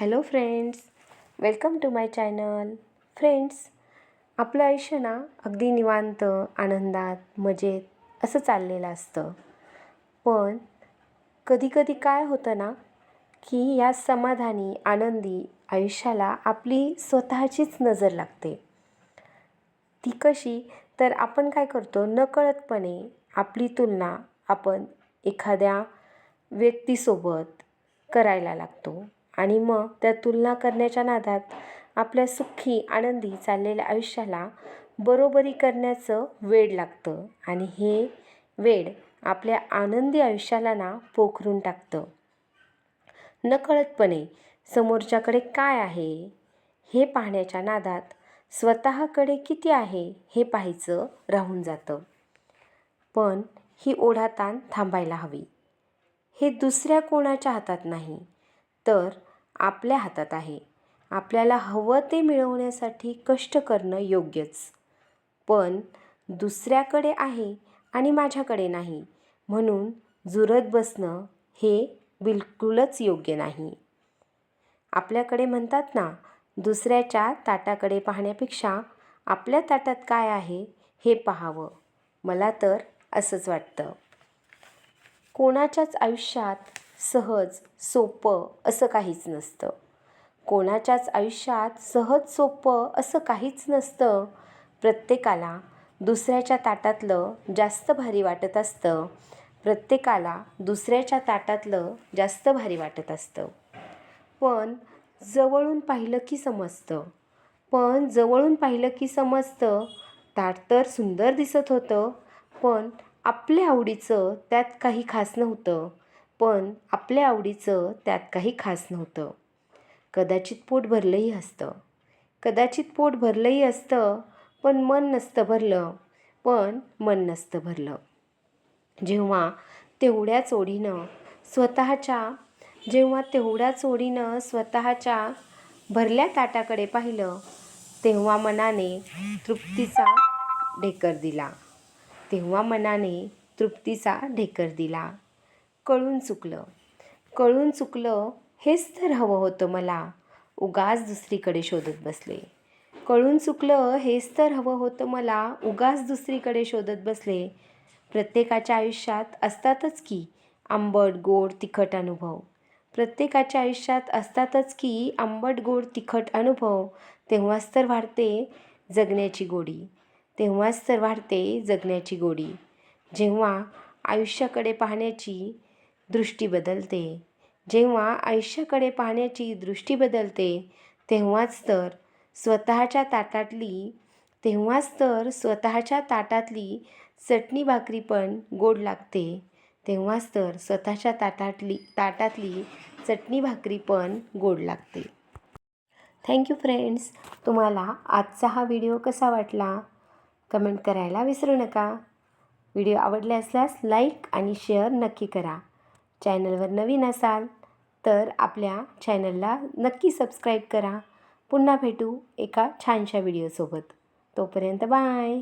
Hello friends welcome to my channel. Friends आपलं आयुष्य ना अगदी निवांत आनंदात मजेत असं चाललेलं असतं. पण कधीकधी काय होतं ना की या समाधानी आनंदी आयुष्याला आपली स्वतःचीच नजर लागते. ती कशी? तर आपण काय करतो नकळतपणे आपली तुलना आपण एखाद्या व्यक्तीसोबत करायला लागतो. आणि मग त्या तुलना करण्याच्या नादात आपल्या सुखी आनंदी चाललेल्या आयुष्याला बरोबरी करण्याचं वेड लागतं. आणि हे वेड आपल्या आनंदी आयुष्याला ना पोखरून टाकतं. नकळतपणे समोरच्याकडे काय आहे? हे पाहण्याच्या नादात स्वतःकडे किती आहे हे पाहायचं राहून जातं. पण ही ओढाताण थांबायला हवी. हे दुसऱ्या कोणाच्या हातात नाही तर आपल्या हातात आहे. आपल्याला हवं ते मिळवण्यासाठी कष्ट करणं योग्यच. पण दुसऱ्याकडे आहे आणि माझ्याकडे नाही. म्हणून जुरत बसणं हे बिलकुलच योग्य नाही. आपल्याकडे म्हणतात ना दुसऱ्याच्या ताटाकडे पाहण्यापेक्षा आपल्या ताटात काय आहे हे पाहावं. मला तर असंच वाटतं. कोणाच्याच आयुष्यात सहज सोपं असं काहीच नसतं. कोणाच्याच आयुष्यात सहज सोपं असं काहीच नसतं. प्रत्येकाला दुसऱ्याच्या ताटातलं जास्त भारी वाटत असतं. प्रत्येकाला दुसऱ्याच्या ताटातलं जास्त भारी वाटत असतं. पण जवळून पाहिलं की समजतं. पण जवळून पाहिलं की समजतं ताट तर सुंदर दिसत होतं पण आपल्या आवडीचं त्यात काही खास नव्हतं. पण आपल्या आवडीचं त्यात काही खास नव्हतं. कदाचित पोट भरलंही असतं. कदाचित पोट भरलंही असतं पण मन नसतं भरलं पण मन नसतं भरलं. जेव्हा तेवढ्याच ओढीनं स्वतःच्या जेव्हा तेवढ्याच ओढीनं स्वतःच्या भरल्या ताटाकडे पाहिलं तेव्हा मनाने तृप्तीचा ढेकर दिला. तेव्हा मनाने तृप्तीचा ढेकर दिला. कळून चुकलं. कळून चुकलं हेच तर हवं होतं मला. उगाच दुसरीकडे शोधत बसले. कळून चुकलं हेच तर हवं होतं मला. उगाच दुसरीकडे शोधत बसले. प्रत्येकाच्या आयुष्यात असतातच की आंबट गोड तिखट अनुभव. प्रत्येकाच्या आयुष्यात असतातच की आंबट गोड तिखट अनुभव. तेव्हाच तर वाढते जगण्याची गोडी. तेव्हाच तर वाढते जगण्याची गोडी. जेव्हा आयुष्याकडे पाहण्याची दृष्टी बदलते. जेव्हा आयुष्याकडे पाहण्याची दृष्टी बदलते तेव्हाच तर स्वतःच्या ताटातली तेव्हाच तर स्वतःच्या ताटातली चटणी भाकरी पण गोड लागते. तेव्हाच तर स्वतःच्या ताटातली ताटातली चटणी भाकरी पण गोड लागते. थँक्यू फ्रेंड्स तुम्हाला आजचा हा व्हिडिओ कसा वाटला? कमेंट करायला विसरू नका. व्हिडिओ आवडले असल्यास लाईक आणि शेअर नक्की करा. चॅनलवर नवीन असाल तर आपल्या चॅनलला नक्की सबस्क्राईब करा. पुन्हा भेटू एका छानशा व्हिडिओसोबत. तोपर्यंत बाय.